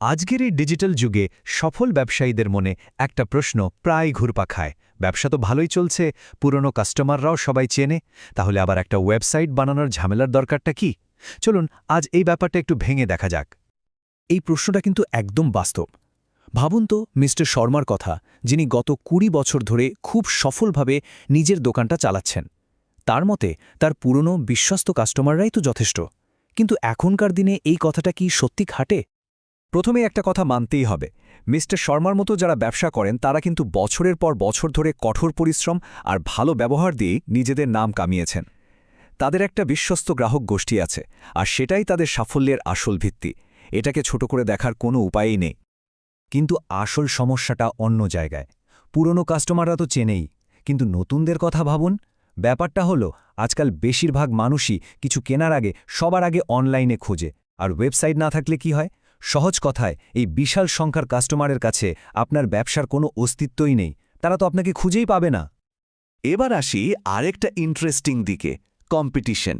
আজকের এই ডিজিটাল যুগে সফল ব্যবসায়ীদের মনে একটা প্রশ্ন প্রায় ঘুরপা খায়। ব্যবসা তো ভালোই চলছে, পুরনো কাস্টমাররাও সবাই চেনে, তাহলে আবার একটা ওয়েবসাইট বানানোর ঝামেলার দরকারটা কি? চলুন, আজ এই ব্যাপারটা একটু ভেঙে দেখা যাক। এই প্রশ্নটা কিন্তু একদম বাস্তব। ভাবুন তো মিস্টার শর্মার কথা, যিনি গত কুড়ি বছর ধরে খুব সফলভাবে নিজের দোকানটা চালাচ্ছেন। তার মতে, তার পুরনো, বিশ্বস্ত কাস্টমাররাই তো যথেষ্ট। কিন্তু এখনকার দিনে এই কথাটা কি সত্যি খাটে? প্রথমে একটা কথা মানতেই হবে। মিস্টার শর্মার মতো যারা ব্যবসা করেন, তারা কিন্তু বছরের পর বছর ধরে কঠোর পরিশ্রম আর ভালো ব্যবহার দিয়েই নিজেদের নাম কামিয়েছেন। তাদের একটা বিশ্বস্ত গ্রাহক গোষ্ঠী আছে আর সেটাই তাদের সাফল্যের আসল ভিত্তি। এটাকে ছোট করে দেখার কোনো উপায়ই নেই। কিন্তু আসল সমস্যাটা অন্য জায়গায়। পুরনো কাস্টমাররা তো চেনেই। কিন্তু নতুনদের কথা ভাবুন। ব্যাপারটা হলো, আজকাল বেশিরভাগ মানুষই কিছু কেনার আগে সবার আগে অনলাইনে খোঁজে। আর ওয়েবসাইট না থাকলে কি হয়? সহজ কথায়, এই বিশাল সংখ্যার কাস্টমারের কাছে আপনার ব্যবসার কোনো অস্তিত্বই নেই। তারা তো আপনাকে খুঁজেই পাবে না। এবার আসি আরেকটা ইন্টারেস্টিং দিকে কম্পিটিশন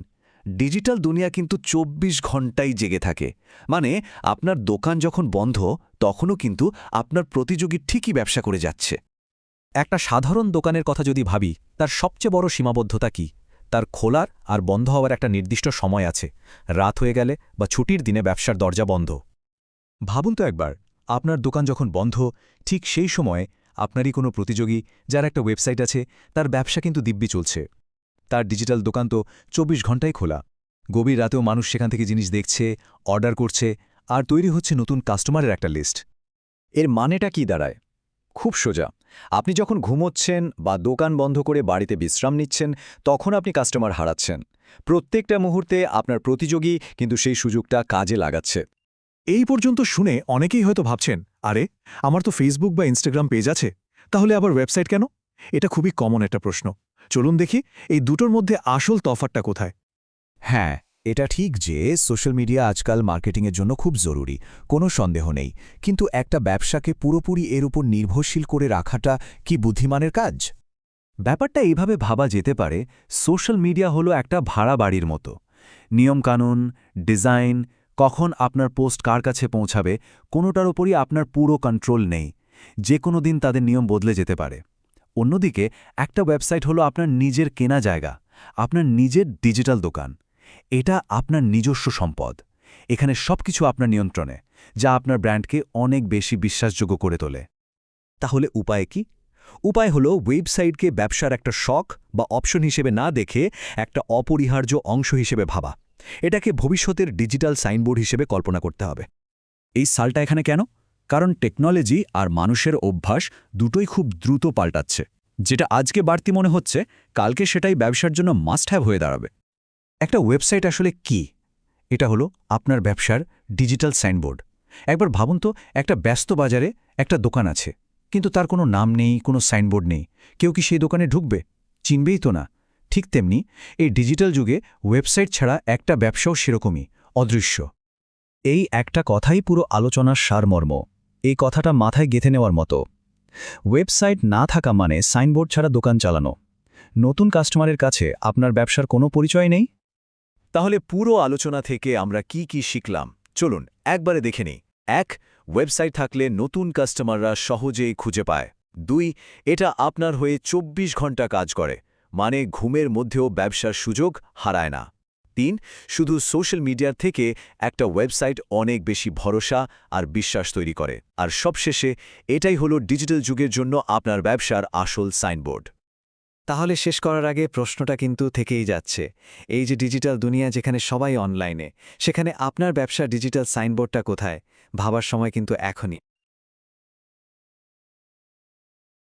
ডিজিটাল দুনিয়া কিন্তু ২৪ ঘন্টাই জেগে থাকে। মানে আপনার দোকান যখন বন্ধ, তখনও কিন্তু আপনার প্রতিযোগী ঠিকই ব্যবসা করে যাচ্ছে। একটা সাধারণ দোকানের কথা যদি ভাবি, তার সবচেয়ে বড় সীমাবদ্ধতা কি? তার খোলার আর বন্ধ হওয়ার একটা নির্দিষ্ট সময় আছে। রাত হয়ে গেলে বা ছুটির দিনে ব্যবসার দরজা বন্ধ। ভাবুন তো একবার, আপনার দোকান যখন বন্ধ, ঠিক সেই সময়ে আপনারই কোনো প্রতিযোগী, যার একটা ওয়েবসাইট আছে, তার ব্যবসা কিন্তু দিব্যি চলছে। তার ডিজিটাল দোকান তো চব্বিশ ঘন্টাই খোলা। গভীর রাতেও মানুষ সেখান থেকে জিনিস দেখছে, অর্ডার করছে, আর তৈরি হচ্ছে নতুন কাস্টমারের একটা লিস্ট। এর মানেটা কি দাঁড়ায়? খুব সোজা। আপনি যখন ঘুমোচ্ছেন বা দোকান বন্ধ করে বাড়িতে বিশ্রাম নিচ্ছেন, তখন আপনি কাস্টমার হারাচ্ছেন। প্রত্যেকটা মুহূর্তে আপনার প্রতিযোগী কিন্তু সেই সুযোগটা কাজে লাগাচ্ছে। এই পর্যন্ত শুনে অনেকেই হয়তো ভাবছেন, আরে, আমার তো ফেসবুক বা ইনস্টাগ্রাম পেজ আছে, তাহলে আবার ওয়েবসাইট কেন? এটা খুবই কমন একটা প্রশ্ন। চলুন দেখি এই দুটোর মধ্যে আসল তফাতটা কোথায়। হ্যাঁ এটা ঠিক যে সোশ্যাল মিডিয়া আজকাল মার্কেটিংয়ের জন্য খুব জরুরি, কোনো সন্দেহ নেই। কিন্তু একটা ব্যবসাকে পুরোপুরি এর উপর নির্ভরশীল করে রাখাটা কি বুদ্ধিমানের কাজ? ব্যাপারটা এইভাবে ভাবা যেতে পারে সোশ্যাল মিডিয়া হলো একটা ভাড়া বাড়ির মতো। নিয়মকানুন ডিজাইন কখন আপনার পোস্ট কার কাছে পৌঁছাবে, কোনোটার ওপরই আপনার পুরো কন্ট্রোল নেই। যে কোনো দিন তাদের নিয়ম বদলে যেতে পারে। অন্যদিকে, একটা ওয়েবসাইট হলো আপনার নিজের কেনা জায়গা, আপনার নিজের ডিজিটাল দোকান। এটা আপনার নিজস্ব সম্পদ। এখানে সবকিছু আপনার নিয়ন্ত্রণে, যা আপনার ব্র্যান্ডকে অনেক বেশি বিশ্বাসযোগ্য করে তোলে। তাহলে উপায় কি? উপায় হলো ওয়েবসাইটকে ব্যবসার একটা শখ বা অপশন হিসেবে না দেখে একটা অপরিহার্য অংশ হিসেবে ভাবা। এটাকে ভবিষ্যতের ডিজিটাল সাইনবোর্ড হিসেবে কল্পনা করতে হবে। এই সালটা এখানে কেন? কারণ টেকনোলজি আর মানুষের অভ্যাস দুটোই খুব দ্রুত পাল্টাচ্ছে। যেটা আজকে বাড়তি মনে হচ্ছে, কালকে সেটাই ব্যবসার জন্য মাস্ট হ্যাভ হয়ে দাঁড়াবে। একটা ওয়েবসাইট আসলে কি? এটা হলো আপনার ব্যবসার ডিজিটাল সাইনবোর্ড। একবার ভাবুন তো, একটা ব্যস্ত বাজারে একটা দোকান আছে, কিন্তু তার কোনো নাম নেই, কোনো সাইনবোর্ড নেই। কেউ কি সেই দোকানে ঢুকবে? চিনবেই তো না। ঠিক তেমনি এই ডিজিটাল যুগে ওয়েবসাইট ছাড়া একটা ব্যবসাও সেরকমই, অদৃশ্য। এই একটা কথাই পুরো আলোচনার সারমর্ম, এই কথাটা মাথায় গেঁথে নেওয়ার মতো। ওয়েবসাইট না থাকা মানে সাইনবোর্ড ছাড়া দোকান চালানো। নতুন কাস্টমারের কাছে আপনার ব্যবসার কোনো পরিচয় নেই? তাহলে পুরো আলোচনা থেকে আমরা কি কি শিখলাম? চলুন একবারে দেখে নিই। এক, ওয়েবসাইট থাকলে নতুন কাস্টমাররা সহজেই খুঁজে পায়। দুই, এটা আপনার হয়ে ২৪ ঘণ্টা কাজ করে। মানে ঘুমের মধ্যেও ব্যবসার সুযোগ হারায় না। তিন, শুধু সোশ্যাল মিডিয়ার থেকে একটা ওয়েবসাইট অনেক বেশি ভরসা আর বিশ্বাস তৈরি করে। আর সবশেষে, এটাই হলো ডিজিটাল যুগের জন্য আপনার ব্যবসার আসল সাইনবোর্ড। তাহলে শেষ করার আগে প্রশ্নটা কিন্তু থেকেই যাচ্ছে। এই যে ডিজিটাল দুনিয়া যেখানে সবাই অনলাইনে, সেখানে আপনার ব্যবসার ডিজিটাল সাইনবোর্ডটা কোথায়? ভাবার সময় কিন্তু এখনই।